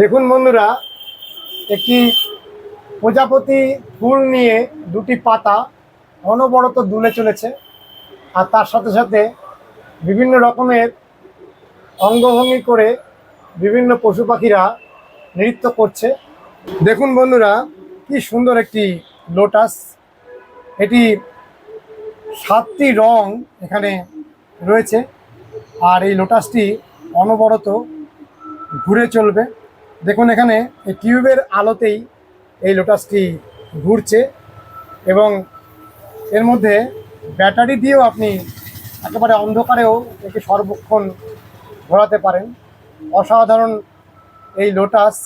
দেখুন বন্ধুরা, একটি প্রজাপতি ফুল নিয়ে দুটি পাতা অনবরত দুলে চলেছে আর তার সাথে সাথে বিভিন্ন রকমের অঙ্গভঙ্গি করে বিভিন্ন পশু পাখিরা নৃত্য করছে। দেখুন বন্ধুরা, কি সুন্দর একটি লোটাস। এটি সাতটি রং এখানে রয়েছে আর এই লোটাসটি অনবরত ঘুরে চলবে। দেখুন এখানে এই টিউবের আলোতেই এই লোটাসটি ঘুরছে এবং এর মধ্যে ব্যাটারি দিয়েও আপনি একেবারে অন্ধকারেও একে সর্বক্ষণ ঘোরাতে পারেন। অসাধারণ এই লোটাস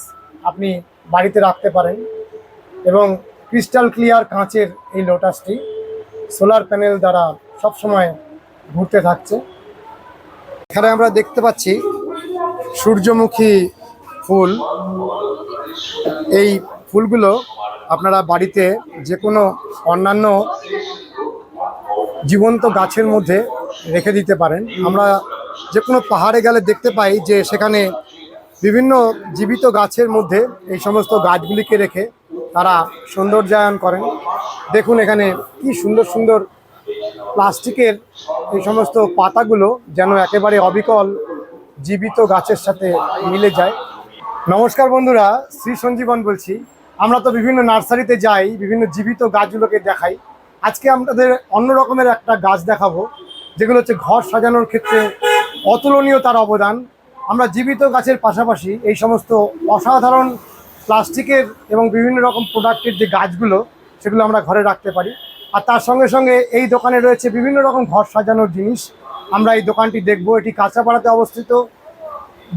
আপনি বাড়িতে রাখতে পারেন এবং ক্রিস্টাল ক্লিয়ার কাঁচের এই লোটাসটি সোলার প্যানেল দ্বারা সবসময় ঘুরতে থাকছে। এখানে আমরা দেখতে পাচ্ছি সূর্যমুখী ফুল, এই ফুলগুলো আপনারা বাড়িতে যে কোনো অন্যান্য জীবন্ত গাছের মধ্যে রেখে দিতে পারেন। আমরা যে কোনো পাহাড়ে গেলে দেখতে পাই যে সেখানে বিভিন্ন জীবিত গাছের মধ্যে এই সমস্ত গাছগুলিকে রেখে তারা সৌন্দর্যায়ন করেন। দেখুন এখানে কি সুন্দর সুন্দর প্লাস্টিকের এই সমস্ত পাতাগুলো যেন একেবারে অবিকল জীবিত গাছের সাথে মিলে যায়। নমস্কার বন্ধুরা, শ্রী সঞ্জীবন বলছি। আমরা তো বিভিন্ন নার্সারিতে যাই, বিভিন্ন জীবিত গাছগুলোকে দেখাই। আজকে আমাদের অন্য রকমের একটা গাছ দেখাবো, যেগুলো হচ্ছে ঘর সাজানোর ক্ষেত্রে অতুলনীয় তার অবদান। আমরা জীবিত গাছের পাশাপাশি এই সমস্ত অসাধারণ প্লাস্টিকের এবং বিভিন্ন রকম প্রোডাক্টের যে গাছগুলো, সেগুলো আমরা ঘরে রাখতে পারি। আর তার সঙ্গে সঙ্গে এই দোকানে রয়েছে বিভিন্ন রকম ঘর সাজানোর জিনিস। আমরা এই দোকানটি দেখব। এটি কাঁচাপাড়াতে অবস্থিত।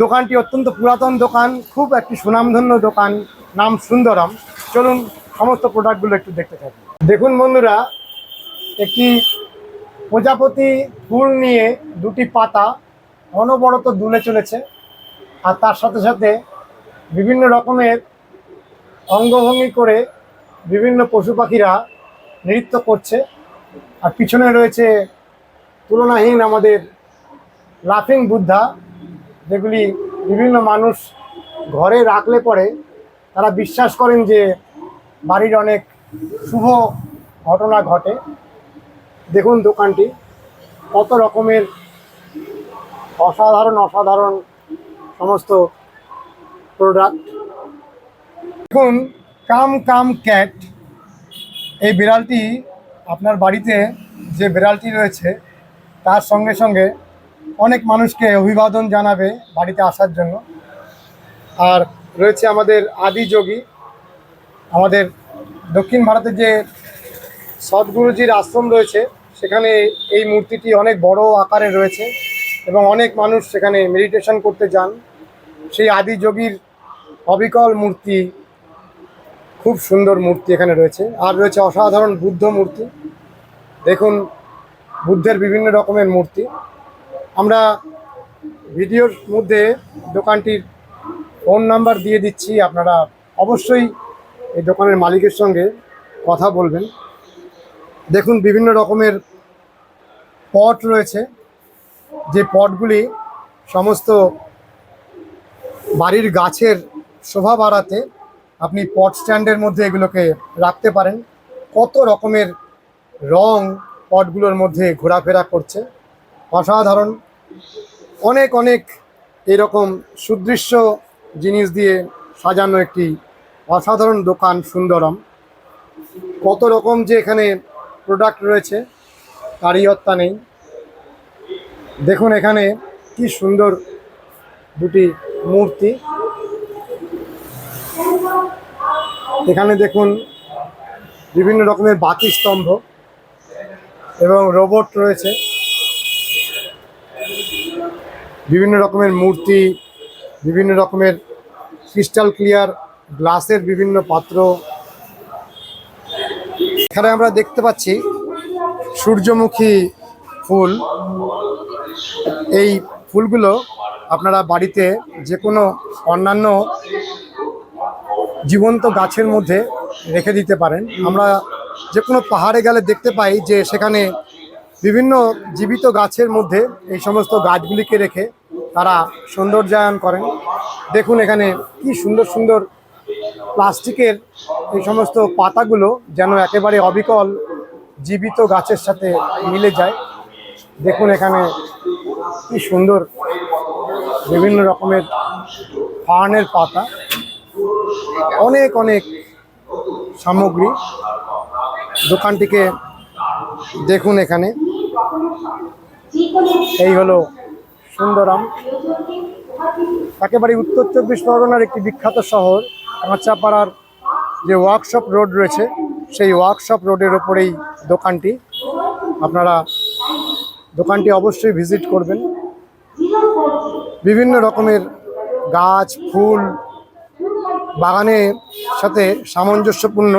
দোকানটি অত্যন্ত পুরাতন দোকান, খুব একটি সুনামধন্য দোকান, নাম সুন্দরম। চলুন সমস্ত প্রোডাক্টগুলো একটু দেখতে থাকি। দেখুন বন্ধুরা, একটি প্রজাপতি ফুল নিয়ে দুটি পাতা অনবরত দুলে চলেছে আর তার সাথে সাথে বিভিন্ন রকমের অঙ্গভঙ্গি করে বিভিন্ন পশু পাখিরা নৃত্য করছে। আর পিছনে রয়েছে তুলনাহীন আমাদের লাফিং বুদ্ধা। যেগুলি বিভিন্ন মানুষ ঘরে রাখলে পরে তারা বিশ্বাস করেন যে বাড়ির অনেক শুভ ঘটনা ঘটে। দেখুন দোকানটি, কত রকমের অসাধারণ অসাধারণ সমস্ত প্রোডাক্ট দেখুন, কাম কাম ক্যাট, এই বিড়ালটি আপনার বাড়িতে যে বিড়ালটি রয়েছে, তার সঙ্গে সঙ্গে অনেক মানুষকে অভিবাদন জানাবে বাড়িতে আসার জন্য। আর রয়েছে আমাদের আদি যোগী। আমাদের দক্ষিণ ভারতে যে সদ্গুরুজির আশ্রম রয়েছে, সেখানে এই মূর্তিটি অনেক বড় আকারে রয়েছে এবং অনেক মানুষ সেখানে মেডিটেশন করতে যান। সেই আদি যোগীর অবিকল মূর্তি, খুব সুন্দর মূর্তি এখানে রয়েছে। আর রয়েছে অসাধারণ বুদ্ধ মূর্তি। দেখুন, বুদ্ধের বিভিন্ন রকমের মূর্তি। আমরা ভিডিওর মধ্যে দোকানটির ফোন নাম্বার দিয়ে দিচ্ছি, আপনারা অবশ্যই এই দোকানের মালিকের সঙ্গে কথা বলবেন। দেখুন, বিভিন্ন রকমের পট রয়েছে। যে পটগুলি সমস্ত বাড়ির গাছের শোভা বাড়াতে আপনি পট স্ট্যান্ডের মধ্যে এগুলোকে রাখতে পারেন। কত রকমের রং পটগুলোর মধ্যে ঘোরাফেরা করছে। অসাধারণ অনেক অনেক এরকম সুদৃশ্য জিনিস দিয়ে সাজানো একটি অসাধারণ দোকান সুন্দরম। কত রকম যে এখানে প্রোডাক্ট রয়েছে, তারই হত্যা নেই। দেখুন এখানে কি সুন্দর দুটি মূর্তি। এখানে দেখুন বিভিন্ন রকমের বাতি স্তম্ভ এবং রোবট রয়েছে। বিভিন্ন রকমের মূর্তি, বিভিন্ন রকমের ক্রিস্টাল ক্লিয়ার গ্লাসের বিভিন্ন পাত্র। এখানে আমরা দেখতে পাচ্ছি সূর্যমুখী ফুল। এই ফুলগুলো আপনারা বাড়িতে যে কোনো অন্যান্য জীবন্ত গাছের মধ্যে রেখে দিতে পারেন। আমরা যে কোনো পাহাড়ে গেলে দেখতে পাই যে সেখানে বিভিন্ন জীবিত গাছের মধ্যে এই সমস্ত গাছগুলিকে রেখে তারা সৌন্দর্যায়ন করেন। দেখুন এখানে কি সুন্দর সুন্দর প্লাস্টিকের এই সমস্ত পাতাগুলো যেন একেবারে অবিকল জীবিত গাছের সাথে মিলে যায়। দেখুন এখানে কি সুন্দর বিভিন্ন রকমের ফার্নের পাতা। অনেক অনেক সামগ্রী। দোকানটিকে দেখুন এখানে। এই হলো সুন্দরাম। একেবারে উত্তর চব্বিশ পরগনার একটি বিখ্যাত শহর কাঁচাপাড়ার যে ওয়ার্কশপ রোড রয়েছে সেই ওয়ার্কশপ রোডের ওপরেই দোকানটি। আপনারা দোকানটি অবশ্যই ভিজিট করবেন। বিভিন্ন রকমের গাছ ফুল বাগানের সাথে সামঞ্জস্যপূর্ণ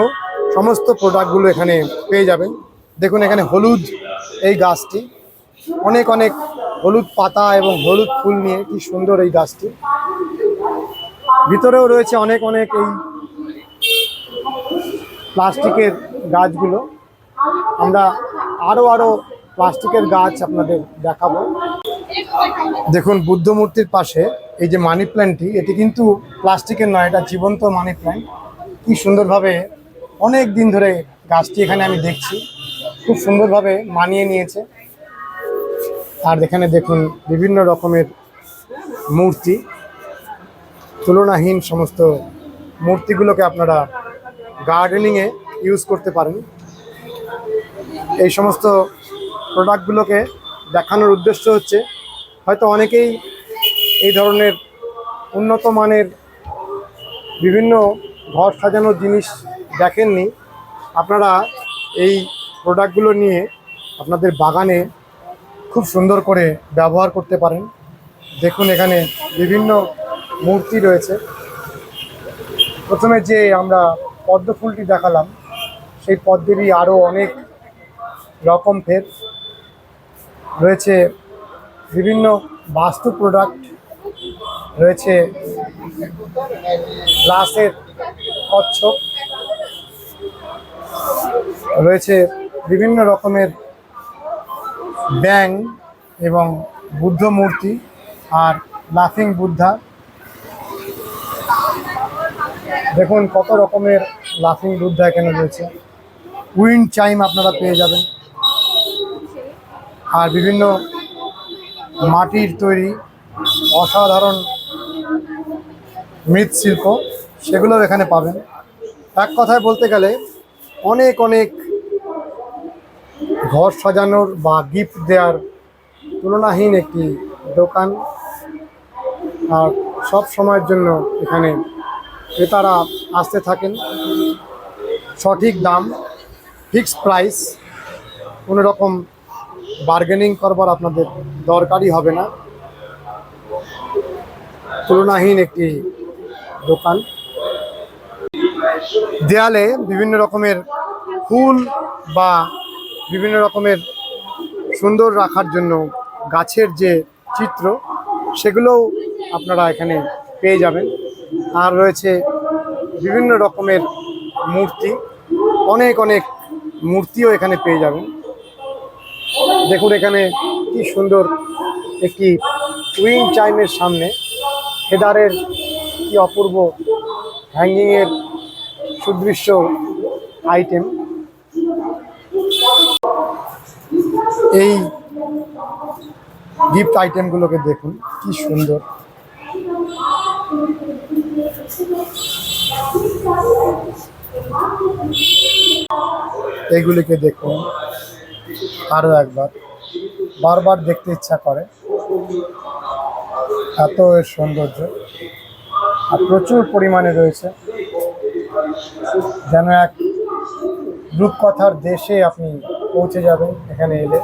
সমস্ত প্রোডাক্টগুলো এখানে পেয়ে যাবেন। দেখুন এখানে হলুদ এই গাছটি। অনেক অনেক হলুদ পাতা এবং হলুদ ফুল নিয়ে কি সুন্দর এই গাছটি। ভিতরেও রয়েছে অনেক অনেক এই প্লাস্টিকের গাছগুলো। আমরা আরও আরও প্লাস্টিকের গাছ আপনাদের দেখাবো। দেখুন, বুদ্ধ মূর্তির পাশে এই যে মানি প্ল্যান্টটি, এটি কিন্তু প্লাস্টিকের নয়, এটা জীবন্ত মানি প্ল্যান্ট। কি সুন্দরভাবে অনেক দিন ধরে গাছটি এখানে আমি দেখছি। খুব সুন্দরভাবে মানিয়ে নিয়েছে। আর এখানে দেখুন বিভিন্ন রকমের মূর্তি। তুলনাহীন সমস্ত মূর্তিগুলোকে আপনারা গার্ডেনিংয়ে ইউজ করতে পারেন। এই সমস্ত প্রোডাক্টগুলোকে দেখানোর উদ্দেশ্য হচ্ছে, হয়তো অনেকেই এই ধরনের উন্নত মানের বিভিন্ন ঘর সাজানোর জিনিস দেখেননি। আপনারা এই প্রোডাক্টগুলো নিয়ে আপনাদের বাগানে খুব সুন্দর করে ব্যবহার করতে পারেন। দেখুন এখানে বিভিন্ন মূর্তি রয়েছে। প্রথমে যে আমরা পদ্ম ফুলটি দেখালাম, সেই পদ্মেরই আরও অনেক রকম ফের রয়েছে। বিভিন্ন বাস্তু প্রোডাক্ট রয়েছে। গ্লাসের কচ্ছপ রয়েছে। বিভিন্ন রকমের ব্যাং এবং বুদ্ধ মূর্তি আর লাফিং বুদ্ধা দেখুন কত রকমের লাফিং বুদ্ধা এখানে রয়েছে। উইন্ড চাইম আপনারা পেয়ে যাবেন। আর বিভিন্ন মাটির তৈরি অসাধারণ মৃৎশিল্প, সেগুলোও এখানে পাবেন। এক কথায় বলতে গেলে অনেক অনেক ঘর সাজানোর বা গিফট দেওয়ার তুলনাহীন একটি দোকান। আর সব সময়ের জন্য এখানে ক্রেতারা আসতে থাকেন। সঠিক দাম ফিক্সড প্রাইস কোনো রকম বার্গেনিং করবার আপনাদের দরকারই হবে না। তুলনাহীন একটি দোকান। দেয়ালে বিভিন্ন রকমের ফুল বা বিভিন্ন রকমের সুন্দর রাখার জন্য গাছের যে চিত্র, সেগুলোও আপনারা এখানে পেয়ে যাবেন। আর রয়েছে বিভিন্ন রকমের মূর্তি, অনেক অনেক মূর্তিও এখানে পেয়ে যাবেন। দেখুন এখানে কি সুন্দর একটি উইং চাইমের সামনে হেদারের কি অপূর্ব হ্যাঙ্গিংয়ের সুদৃশ্য আইটেম এই গিফট আইটেমগুলোকে দেখুন, কি সুন্দর। এগুলিকে দেখুন আরও একবার। বারবার দেখতে ইচ্ছা করে। এত এর সৌন্দর্য। আর প্রচুর পরিমাণে রয়েছে। যেন এক রূপকথার দেশে আপনি পৌঁছে যাবেন এখানে এলে।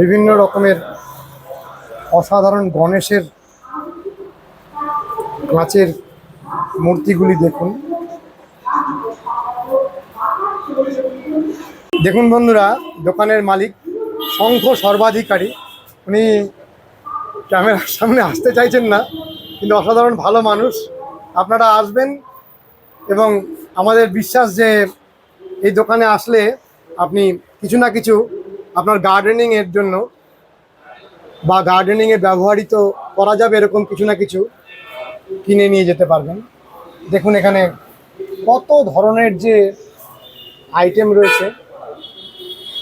বিভিন্ন রকমের অসাধারণ গণেশের কাঁচের মূর্তিগুলি দেখুন। দেখুন বন্ধুরা, দোকানের মালিক শঙ্খ সর্বাধিকারী। উনি ক্যামেরার সামনে আসতে চাইছেন না, কিন্তু অসাধারণ ভালো মানুষ। আপনারা আসবেন এবং আমাদের বিশ্বাস যে এই দোকানে আসলে আপনি কিছু না কিছু আপনার গার্ডেনিং এর জন্য বা গার্ডেনিং এ ব্যবহৃত করা যাবে এরকম কিছু না কিছু কিনে নিয়ে যেতে পারবেন। দেখুন এখানে কত ধরনের যে আইটেম রয়েছে,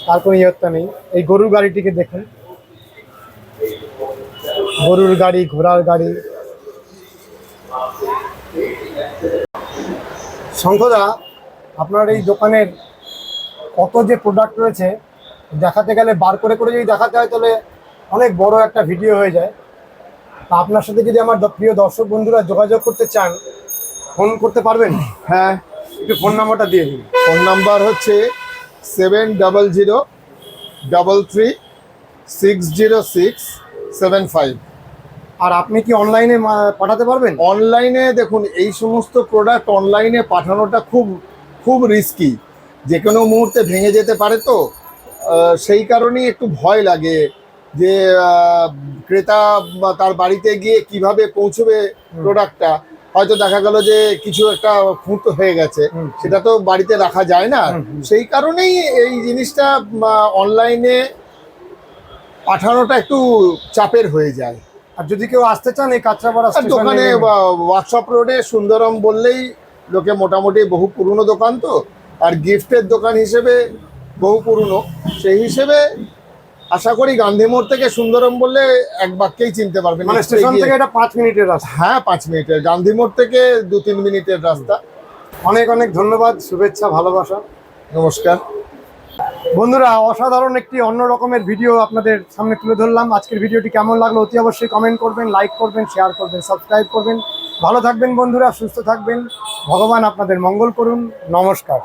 তার কোনো ইয়ত্তা নেই। এই গরুর গাড়িটিকে দেখুন। গরুর গাড়ি, ঘোড়ার গাড়ি। শঙ্খদা আপনার এই দোকানের কত যে প্রোডাক্ট রয়েছে দেখাতে গেলে বার করে করে যদি দেখাতে হয় তাহলে অনেক বড় একটা ভিডিও হয়ে যায়। তা আপনার সাথে যদি আমার প্রিয় দর্শক বন্ধুরা যোগাযোগ করতে চান ফোন করতে পারবেন? হ্যাঁ। একটু ফোন নাম্বারটা দিয়ে দিন। ফোন নাম্বার হচ্ছে seven double zero double three six zero six seven five আর আপনি কি অনলাইনে পাঠাতে পারবেন? অনলাইনে দেখুন এই সমস্ত প্রোডাক্ট অনলাইনে পাঠানোটা খুব খুব রিস্কি যে কোনো মুহূর্তে ভেঙে যেতে পারে তো। সেই কারণেই একটু ভয় লাগে যে ক্রেতা তার বাড়িতে গিয়ে কীভাবে পৌঁছবে প্রোডাক্টটা হয়তো দেখা গেল যে কিছু একটা খুঁত হয়ে গেছে। সেটা তো বাড়িতে রাখা যায় না। সেই কারণেই এই জিনিসটা অনলাইনে পাঠানোটা একটু চাপের হয়ে যায়। আর যদি কেউ আসতে চান এই কাঁচরাপাড়া দোকানে ওয়ার্কশপ রোডে সুন্দরম বললেই লোকে মোটামুটি বহু পুরনো দোকান তো আর গিফটের দোকান হিসেবে বহু পুরনো। সেই হিসেবে আশা করি গান্ধী মোড় থেকে সুন্দরম বললে এক বাক্যেই চিনতে পারবেন। মানে স্টেশন থেকে এটা পাঁচ মিনিটের রাস্তা। হ্যাঁ পাঁচ মিনিটের। গান্ধী মোড় থেকে দু তিন মিনিটের রাস্তা। অনেক অনেক ধন্যবাদ শুভেচ্ছা ভালোবাসা। নমস্কার। বন্ধুরা, অসাধারণ একটি অন্য রকমের ভিডিও আপনাদের সামনে তুলে ধরলাম। আজকের ভিডিওটি কেমন লাগল অতি অবশ্যই কমেন্ট করবেন লাইক করবেন শেয়ার করবেন সাবস্ক্রাইব করবেন। ভালো থাকবেন বন্ধুরা, সুস্থ থাকবেন। ভগবান আপনাদের মঙ্গল করুন। নমস্কার।